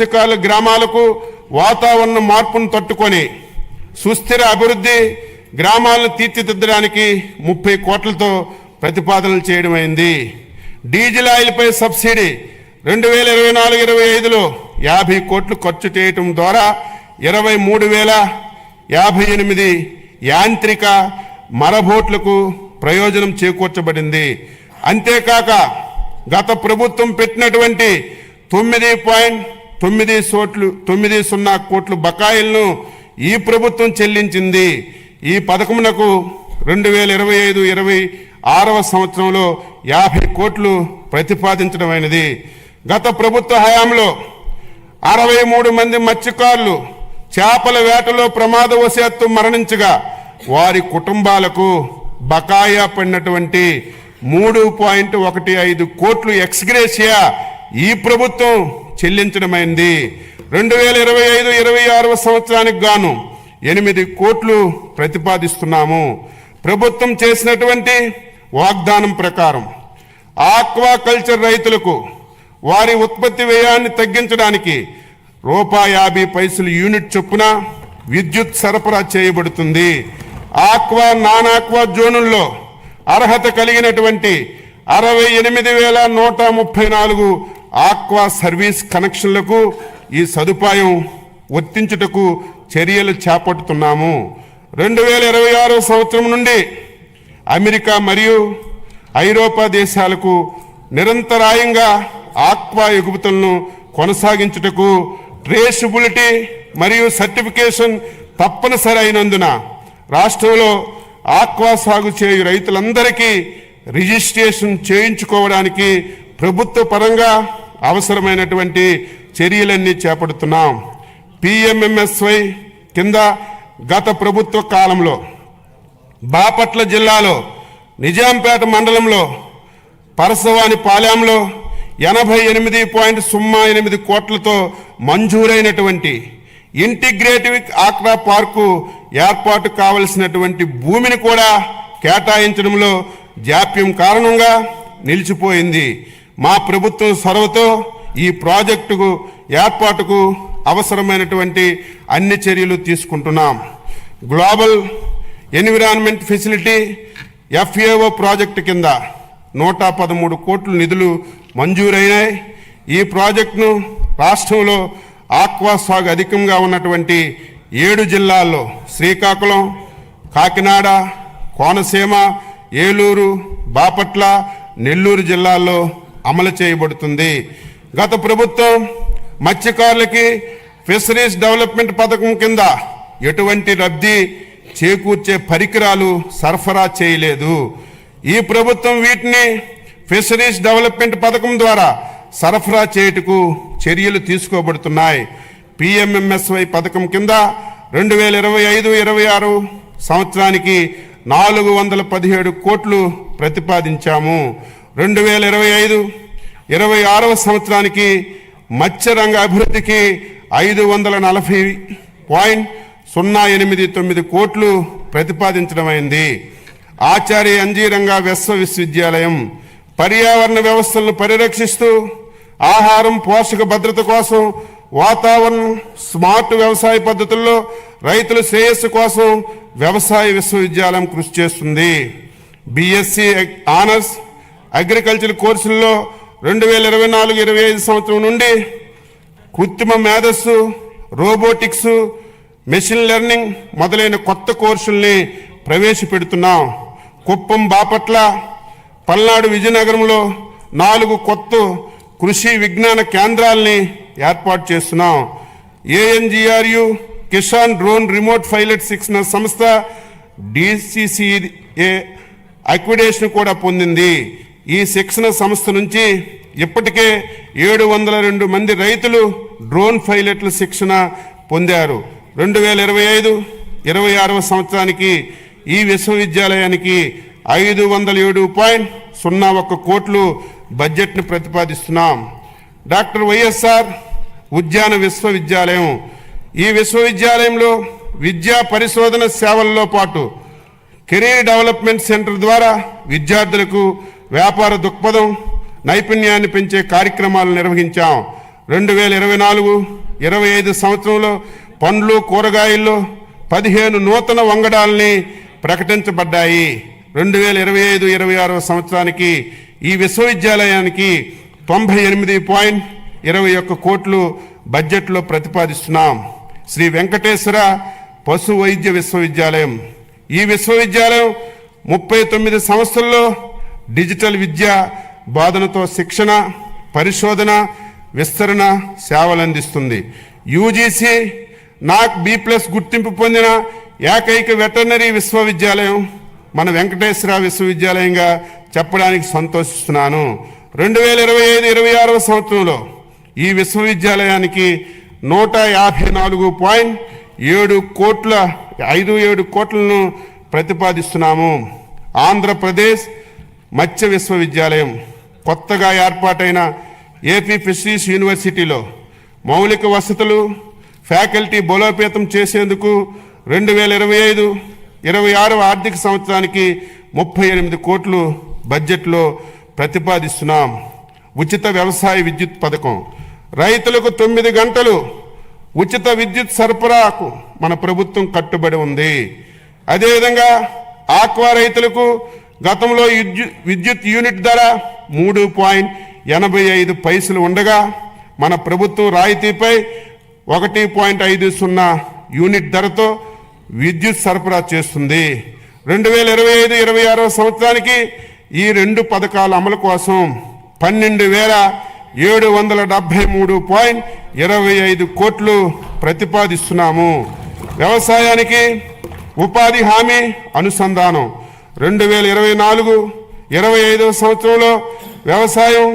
మత్స్యకారుల గ్రామాలకు వాతావరణ మార్పును తట్టుకొని సుస్థిర అభివృద్ధి గ్రామాలను తీర్చిదిద్దడానికి ముప్పై కోట్లతో ప్రతిపాదనలు చేయడమైంది డీజిల్ ఆయిల్పై సబ్సిడీ రెండు వేల ఇరవై నాలుగు ఇరవై ఐదులో యాభై కోట్లు ఖర్చు చేయటం ద్వారా ఇరవై మూడు వేల యాభై ఎనిమిది యాంత్రిక మరబోట్లకు ప్రయోజనం చేకూర్చబడింది. అంతేకాక గత ప్రభుత్వం పెట్టినటువంటి తొమ్మిది పాయింట్ తొమ్మిది సోట్లు తొమ్మిది సున్నా కోట్లు బకాయిలను ఈ ప్రభుత్వం చెల్లించింది. ఈ పథకమునకు రెండు వేల ఇరవై ఐదు ఇరవై ఆరవ సంవత్సరంలో యాభై కోట్లు ప్రతిపాదించడమైనది గత ప్రభుత్వ హయాంలో అరవై మూడు మంది మత్స్యకారులు చేపల వేటలో ప్రమాదవశాత్తు మరణించగా వారి కుటుంబాలకు బకాయా పడినటువంటి మూడు పాయింట్ ఒకటి ఐదు కోట్లు ఎక్స్గ్రేషియా ఈ ప్రభుత్వం చెల్లించడమైంది. రెండు వేల ఇరవై ఐదు ఇరవై ఆరవ సంవత్సరానికి గాను ఎనిమిది కోట్లు ప్రతిపాదిస్తున్నాము. ప్రభుత్వం చేసినటువంటి వాగ్దానం ప్రకారం ఆక్వాకల్చర్ రైతులకు వారి ఉత్పత్తి వ్యయాన్ని తగ్గించడానికి రూపాయి యాభై పైసలు యూనిట్ చొప్పున విద్యుత్ సరఫరా చేయబడుతుంది. ఆక్వా నాన్ ఆక్వా జోనుల్లో అర్హత కలిగినటువంటి అరవై ఎనిమిది వేల నూట ముప్పై నాలుగు ఆక్వా సర్వీస్ కనెక్షన్లకు ఈ సదుపాయం వర్తించుటకు చర్యలు చేపడుతున్నాము. రెండు వేల ఇరవై ఆరో సంవత్సరం నుండి అమెరికా మరియు ఐరోపా దేశాలకు నిరంతరాయంగా ఆక్వా ఎగుమతులను కొనసాగించుటకు ట్రేసబిలిటీ మరియు సర్టిఫికేషన్ తప్పనిసరి అయినందున రాష్ట్రంలో ఆక్వా సాగు చేయు రైతులందరికీ రిజిస్ట్రేషన్ చేయించుకోవడానికి ప్రభుత్వ పరంగా అవసరమైనటువంటి చర్యలన్నీ చేపడుతున్నాం. పిఎంఎంఎస్వై కింద గత ప్రభుత్వ కాలంలో బాపట్ల జిల్లాలో నిజాంపేట మండలంలో పరసవాని పాలెంలో ఎనభై ఎనిమిది పాయింట్ సున్నా ఎనిమిది కోట్లతో మంజూరైనటువంటి ఇంటిగ్రేటివ్ ఆక్రా పార్కు ఏర్పాటు కావలసినటువంటి భూమిని కూడా కేటాయించడంలో జాప్యం కారణంగా నిలిచిపోయింది. మా ప్రభుత్వం చొరవతో ఈ ప్రాజెక్టుకు ఏర్పాటుకు అవసరమైనటువంటి అన్ని చర్యలు తీసుకుంటున్నాం. Global environment facility FAO project కింద నూట పదమూడు కోట్ల నిధులు మంజూరైనాయి. ఈ ప్రాజెక్టును రాష్ట్రంలో ఆక్వా సాగు అధికంగా ఉన్నటువంటి ఏడు జిల్లాల్లో శ్రీకాకుళం కాకినాడ కోనసీమ ఏలూరు బాపట్ల నెల్లూరు జిల్లాల్లో అమలు చేయబడుతుంది. గత ప్రభుత్వం మత్స్యకారులకి ఫిషరీస్ డెవలప్మెంట్ పథకం కింద ఎటువంటి లబ్ధి చేకూర్చే పరికరాలు సరఫరా చేయలేదు. ఈ ప్రభుత్వం వీటిని ఫిషరీస్ డెవలప్మెంట్ పథకం ద్వారా సరఫరా చేయుటకు చర్యలు తీసుకోబడుతున్నాయి. పిఎంఎంఎస్వై పథకం కింద రెండు వేల ఇరవై ఐదు ఇరవై ఆరు సంవత్సరానికి నాలుగు వందల పదిహేడు కోట్లు ప్రతిపాదించాము. రెండు వేల ఇరవై ఐదు ఇరవై ఆరవ సంవత్సరానికి మత్స్యరంగ అభివృద్ధికి ఐదు వందల నలభై పాయింట్ సున్నా ఎనిమిది తొమ్మిది కోట్లు ప్రతిపాదించడమైంది ఆచార్య అంజీరంగా విశ్వ విశ్వవిద్యాలయం పర్యావరణ వ్యవస్థలను పరిరక్షిస్తూ ఆహారం పోషక భద్రత కోసం వాతావరణం స్మార్ట్ వ్యవసాయ పద్ధతుల్లో రైతుల శ్రేయస్సు కోసం వ్యవసాయ విశ్వవిద్యాలయం కృషి చేస్తుంది. బీఎస్సీ ఆనర్స్ అగ్రికల్చర్ కోర్సుల్లో రెండు వేల ఇరవై నాలుగు ఇరవై ఐదు సంవత్సరం నుండి కృత్రిమ మేధస్సు రోబోటిక్స్ మెషిన్ లెర్నింగ్ మొదలైన కొత్త కోర్సుల్ని ప్రవేశపెడుతున్నాం. కుప్పం బాపట్ల పల్నాడు విజయనగరంలో నాలుగు కొత్త కృషి విజ్ఞాన కేంద్రాల్ని ఏర్పాటు చేస్తున్నాం. ANGRU Kisan drone remote pilot శిక్షణ సంస్థ డిసిసిఏ అక్విడేషన్ కూడా పొందింది. ఈ శిక్షణ సంస్థ నుంచి ఇప్పటికే ఏడు వందల రెండు మంది రైతులు డ్రోన్ పైలట్ల శిక్షణ పొందారు. రెండు వేల ఇరవై ఐదు ఇరవై ఆరవ సంవత్సరానికి ఈ విశ్వవిద్యాలయానికి ఐదు వందల ఏడు పాయింట్ సున్నా ఒక్క కోట్లు బడ్జెట్ను ప్రతిపాదిస్తున్నాం. డాక్టర్ వైఎస్ఆర్ ఉద్యాన విశ్వవిద్యాలయం. ఈ విశ్వవిద్యాలయంలో విద్యా పరిశోధన సేవల్లో పాటు కెరీర్ డెవలప్మెంట్ సెంటర్ ద్వారా విద్యార్థులకు వ్యాపార దృక్పథం నైపుణ్యాన్ని పెంచే కార్యక్రమాలు నిర్వహించాం. రెండు వేల ఇరవై నాలుగు ఇరవై ఐదు సంవత్సరంలో పండ్లు కూరగాయల్లో పదిహేను నూతన వంగడాల్ని ప్రకటించబడ్డాయి. రెండు వేల ఇరవై ఐదు ఇరవై ఆరవ సంవత్సరానికి ఈ విశ్వవిద్యాలయానికి తొంభై ఎనిమిది పాయింట్ ఇరవై ఒక్క కోట్లు బడ్జెట్లో ప్రతిపాదిస్తున్నాం. శ్రీ వెంకటేశ్వర పశు వైద్య విశ్వవిద్యాలయం. ఈ విశ్వవిద్యాలయం ముప్పై తొమ్మిది సంవత్సరంలో డిజిటల్ విద్య బోధనతో శిక్షణ పరిశోధన విస్తరణ సేవలు అందిస్తుంది యూజీసీ నాక్ బి ప్లస్ గుర్తింపు పొందిన ఏకైక వెటర్నరీ విశ్వవిద్యాలయం మన వెంకటేశ్వర విశ్వవిద్యాలయంగా చెప్పడానికి సంతోషిస్తున్నాను. రెండు వేల ఇరవై ఐదు ఇరవై ఆరవ సంవత్సరంలో ఈ విశ్వవిద్యాలయానికి నూట యాభై నాలుగు పాయింట్ ఏడు కోట్ల ఐదు ఏడు కోట్లను ప్రతిపాదిస్తున్నాము. ఆంధ్రప్రదేశ్ మత్స్య విశ్వవిద్యాలయం కొత్తగా ఏర్పాటైన ఏపీ ఫిషరీస్ యూనివర్సిటీలో మౌలిక వసతులు ఫ్యాకల్టీ బలోపేతం చేసేందుకు రెండు వేల ఇరవై ఐదు ఇరవై ఆరవ ఆర్థిక సంవత్సరానికి ముప్పై ఎనిమిది కోట్లు బడ్జెట్లో ప్రతిపాదిస్తున్నాం. ఉచిత వ్యవసాయ విద్యుత్ పథకం. రైతులకు తొమ్మిది గంటలు ఉచిత విద్యుత్ సరఫరాకు మన ప్రభుత్వం కట్టుబడి ఉంది. అదేవిధంగా ఆక్వా రైతులకు గతంలో విద్యుత్ యూనిట్ ధర మూడు పాయింట్ ఎనభై ఐదు పైసలు ఉండగా మన ప్రభుత్వం రాయితీపై ఒకటి పాయింట్ ఐదు సున్నా యూనిట్ ధరతో విద్యుత్ సరఫరా చేస్తుంది. రెండు వేల ఇరవై ఐదు ఇరవై ఆరో సంవత్సరానికి ఈ రెండు పథకాల అమలు కోసం పన్నెండు వేల ఏడు వందల డెబ్భై మూడు పాయింట్ ఇరవై ఐదు కోట్లు ప్రతిపాదిస్తున్నాము. వ్యవసాయానికి ఉపాధి హామీ అనుసంధానం. రెండు వేల ఇరవై నాలుగు ఇరవై ఐదవ సంవత్సరంలో వ్యవసాయం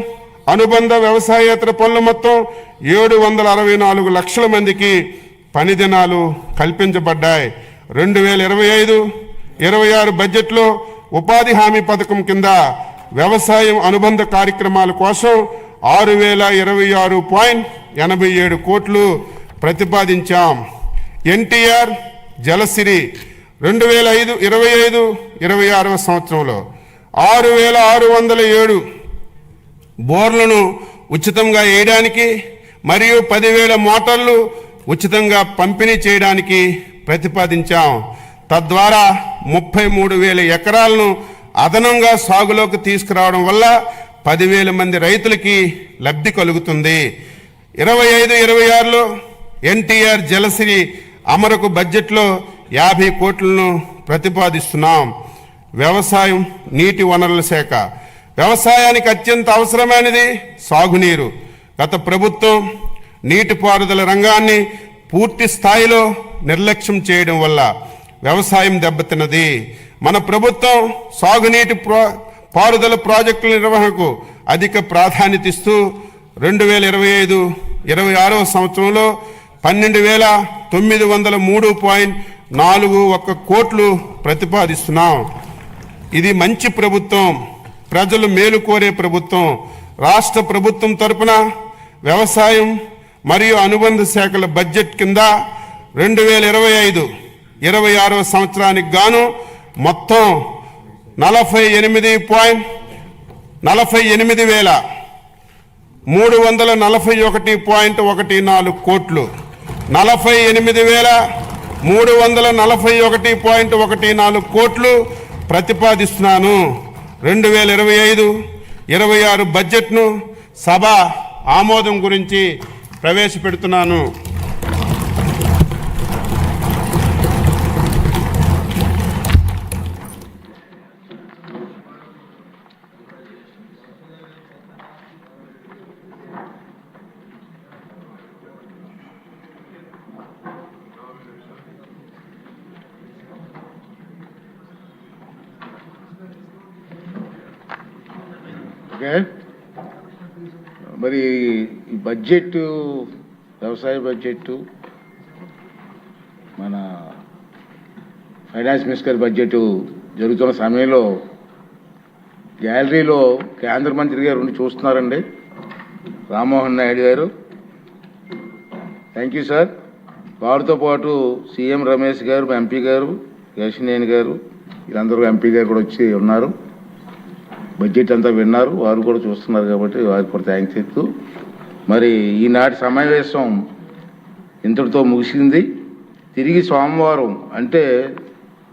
అనుబంధ వ్యవసాయేతర పనులు మొత్తం ఏడు వందల అరవై నాలుగు లక్షల మందికి పని దినాలు కల్పించబడ్డాయి. రెండు వేల ఇరవై ఐదు ఇరవై ఆరు బడ్జెట్లో ఉపాధి హామీ పథకం కింద వ్యవసాయం అనుబంధ కార్యక్రమాల కోసం ఆరు వేల ఇరవై ఆరు పాయింట్ ఎనభై ఏడు కోట్లు ప్రతిపాదించాం. ఎన్టీఆర్ జలసిరి రెండు వేల ఐదు ఇరవై ఐదు ఇరవై ఆరవ సంవత్సరంలో ఆరు వేల ఆరు వందల ఏడు బోర్లను ఉచితంగా వేయడానికి మరియు పదివేల మోటార్లు ఉచితంగా పంపిణీ చేయడానికి ప్రతిపాదించాం. తద్వారా ముప్పై మూడు వేల ఎకరాలను అదనంగా సాగులోకి తీసుకురావడం వల్ల పదివేల మంది రైతులకి లబ్ధి కలుగుతుంది. ఇరవై ఐదు ఇరవై ఆరులో ఎన్టీఆర్ జలసిరి అమరకు బడ్జెట్లో యాభై కోట్లను ప్రతిపాదిస్తున్నాం. వ్యవసాయం నీటి వనరుల శాఖ. వ్యవసాయానికి అత్యంత అవసరమైనది సాగునీరు. గత ప్రభుత్వం నీటిపారుదల రంగాన్ని పూర్తి స్థాయిలో నిర్లక్ష్యం చేయడం వల్ల వ్యవసాయం దెబ్బతిన్నది. మన ప్రభుత్వం సాగునీటి ప్రా పారుదల ప్రాజెక్టుల నిర్వహణకు అధిక ప్రాధాన్యత ఇస్తూ రెండు వేల ఇరవై ఐదు ఇరవై ఆరవ సంవత్సరంలో పన్నెండు వేల తొమ్మిది వందల మూడు పాయింట్ నాలుగు ఒక్క కోట్లు ప్రతిపాదిస్తున్నాం. ఇది మంచి ప్రభుత్వం. ప్రజలు మేలు కోరే ప్రభుత్వం. రాష్ట్ర ప్రభుత్వం తరపున వ్యవసాయం మరియు అనుబంధ శాఖల బడ్జెట్ కింద రెండు వేల ఇరవై ఐదు ఇరవై ఆరవ సంవత్సరానికి గాను మొత్తం నలభై ఎనిమిది పాయింట్ నలభై ఎనిమిది వేల మూడు వందల నలభై ఒకటి పాయింట్ ఒకటి నాలుగు కోట్లు. నలభై ఎనిమిది వేల మూడు వందల నలభై ఒకటి పాయింట్ ఒకటి నాలుగు కోట్లు ప్రతిపాదిస్తున్నాను. రెండు వేల ఇరవై ఐదు ఇరవై ఆరు బడ్జెట్ను సభ ఆమోదం గురించి ప్రవేశపెడుతున్నాను. ఓకే? మరి ఈ బడ్జెట్ వ్యవసాయ బడ్జెట్ మన ఫైనాన్స్ మినిస్టర్ బడ్జెట్ జరుగుతున్న సమయంలో గ్యాలరీలో కేంద్ర మంత్రి గారు ఉండి చూస్తున్నారండి. Rammohan Naidu garu. Thank you sir. వారితో పాటు సీఎం రమేష్ గారు ఎంపీ గారు యశనేని గారు వీళ్ళందరూ ఎంపీ గారు కూడా వచ్చి ఉన్నారు. బడ్జెట్ అంతా విన్నారు. వారు కూడా చూస్తున్నారు కాబట్టి వారికి కూడా థ్యాంక్స్ చెప్తూ. మరి ఈనాటి సమావేశం ఇంతటితో ముగిసింది. తిరిగి సోమవారం అంటే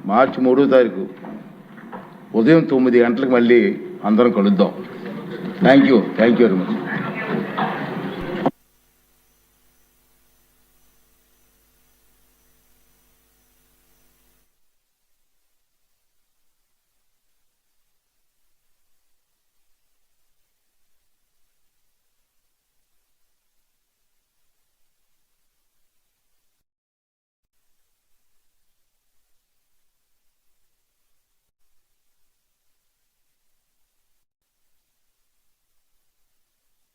మార్చి మూడో తారీఖు ఉదయం తొమ్మిది గంటలకు మళ్ళీ అందరం కలుద్దాం. Thank you thank you very much